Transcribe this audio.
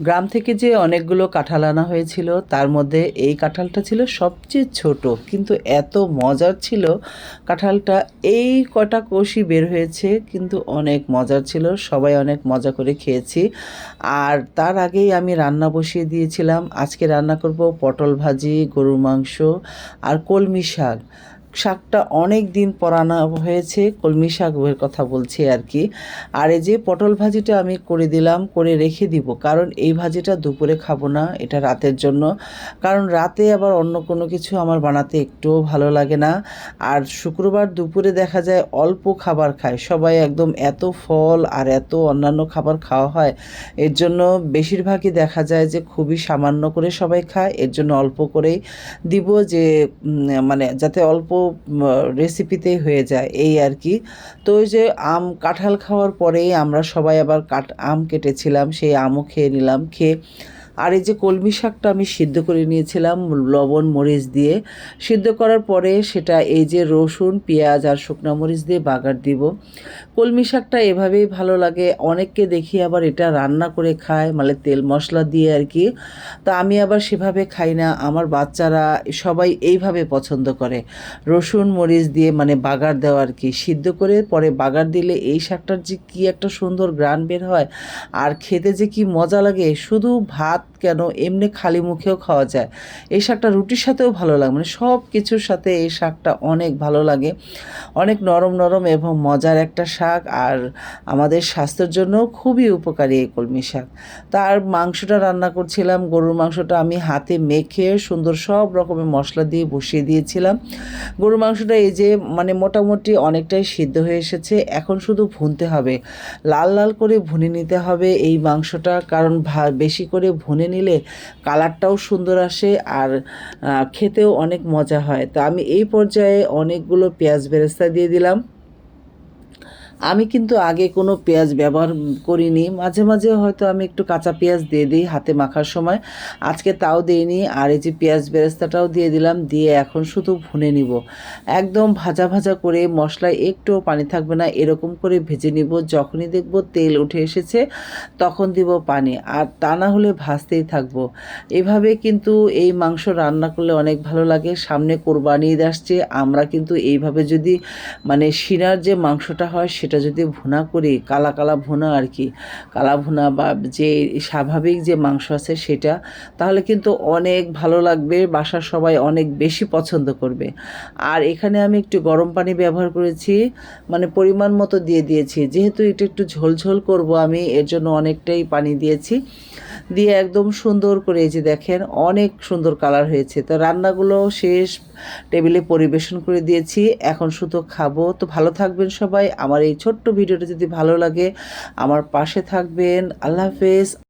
গ্রাম থেকে যে অনেকগুলো কাঁঠাল আনা হয়েছিল, তার মধ্যে এই কাঁঠালটা ছিল সবচেয়ে ছোট। কিন্তু এত মজার ছিল কাঁঠালটা। এই কটা কোষই বের হয়েছে, কিন্তু অনেক মজার ছিল। সবাই অনেক মজা করে খেয়েছি। আর তার আগেই আমি রান্না বসিয়ে দিয়েছিলাম। আজকে রান্না করব পটল ভাজি, গরুর মাংস আর কলমি শাক। শাকটা অনেক দিন পরানো হয়েছে, কলমি শাকের কথা বলছি আর কি। আর এই যে পটল ভাজিটা আমি করে দিলাম, করে রেখে দিব, কারণ এই ভাজিটা দুপুরে খাব না, এটা রাতের জন্য। কারণ রাতে আবার অন্য কোনো কিছু আমার বানাতে একটুও ভালো লাগে না। আর শুক্রবার দুপুরে দেখা যায় অল্প খাবার খায়, সবাই একদম এত ফল আর এত অন্যান্য খাবার খাওয়া হয়, এর জন্য বেশিরভাগই দেখা যায় যে খুবই সামান্য করে সবাই খায়, এর জন্য অল্প করেই দিব যে মানে যাতে অল্প রেসিপিতেই হয়ে যায় এই আর কি। তো ওই যে আম কাঁঠাল খাওয়ার পরেই আমরা সবাই আবার কাঠ, আম কেটেছিলাম, সেই আমও খেয়ে নিলাম, খেয়ে আর এই যে কলমি শাকটা আমি সিদ্ধ করে নিয়েছিলাম, লবণ, মরিচ দিয়ে। সিদ্ধ করার পরে সেটা এই যে রসুন, পেঁয়াজ আর শুকনো মরিচ দিয়ে বাগার দিব। কলমি শাকটা এভাবেই ভালো লাগে। অনেককে দেখি আবার এটা রান্না করে খায় মানে তেল মশলা দিয়ে আর কি। তা আমি আবার সেভাবে খাই না। আমার বাচ্চারা সবাই এইভাবে পছন্দ করে। রসুন, মরিচ দিয়ে মানে বাগার দেওয়া আর কি। সিদ্ধ করে পরে বাগার দিলে এই শাকটার যে কী একটা সুন্দর গ্রান বের হয়, আর খেতে যে কি মজা লাগে। শুধু ভাত কেন এমনি খালি মুখেও খাওয়া যায়? এই শাকটা রুটির সাথেও ভালো লাগে মানে সব কিছুর সাথে এই শাকটা অনেক ভালো লাগে। অনেক নরম নরম এবং মজার একটা শাক আর আমাদের স্বাস্থ্যের জন্য খুবই উপকারী এই কলমি শাক। তার মাংসটা রান্না করছিলাম, গরুর মাংসটা আমি হাতে মেখে সুন্দর সব রকমের মশলা দিয়ে বসিয়ে দিয়েছিলাম। গরুর মাংসটা এই যে মানে মোটামুটি অনেকটাই সিদ্ধ হয়ে এসেছে, এখন শুধু ভুনতে হবে। লাল লাল করে ভুনে নিতে হবে এই মাংসটা, কারণ বেশি করে ভুনে নিলে কালারটাও সুন্দর আসে আর খেতেও অনেক মজা হয়। তো আমি এই পর্যায়ে অনেকগুলো পেঁয়াজ বেরেস্তা দিয়ে দিলাম। আমি কিন্তু আগে কোনো পেঁয়াজ ব্যবহার করিনি। মাঝে মাঝে হয়তো আমি একটু কাঁচা পেঁয়াজ দিয়ে দিই হাতে মাখার সময়। আজকে তাও দিইনি, আর এই যে পেঁয়াজ বেরেস্তাটাও দিয়ে দিলাম, দিয়ে এখন শুধু ভুনে নিব। একদম ভাজা ভাজা করে মশলায় একটুও পানি থাকবে না, এরকম করে ভেজে নিব। যখনই দেখব তেল উঠে এসেছে, তখন দিব পানি, আর তা না হলে ভাজতেই থাকব। এভাবে কিন্তু এই মাংস রান্না করলে অনেক ভালো লাগে। সামনে কোরবানি ঈদ আসছে, আমরা কিন্তু এইভাবে যদি মানে শিরার যে মাংসটা হয় সেটা যদি ভুনা করি, কালা কালা ভুনা আর কি, কালা ভুনা বা যে স্বাভাবিক যে মাংস আছে সেটা, তাহলে কিন্তু অনেক ভালো লাগবে, বাসার সবাই অনেক বেশি পছন্দ করবে। আর এখানে আমি একটু গরম পানি ব্যবহার করেছি মানে পরিমাণ মতো দিয়ে দিয়েছি। যেহেতু এটা একটু ঝোলঝোল করব আমি, এর জন্য অনেকটাই পানি দিয়েছি। দিয়ে একদম সুন্দর করে এই যে দেখেন, অনেক সুন্দর কালার হয়েছে। তো রান্নাগুলো শেষ টেবিলে পরিবেশন করে দিয়েছি। এখন শুধু খাব। তো ভালো থাকবেন সবাই। আমার এই ছোট্ট ভিডিওটা যদি ভালো লাগে, আমার পাশে থাকবেন। আল্লাহ হাফেজ।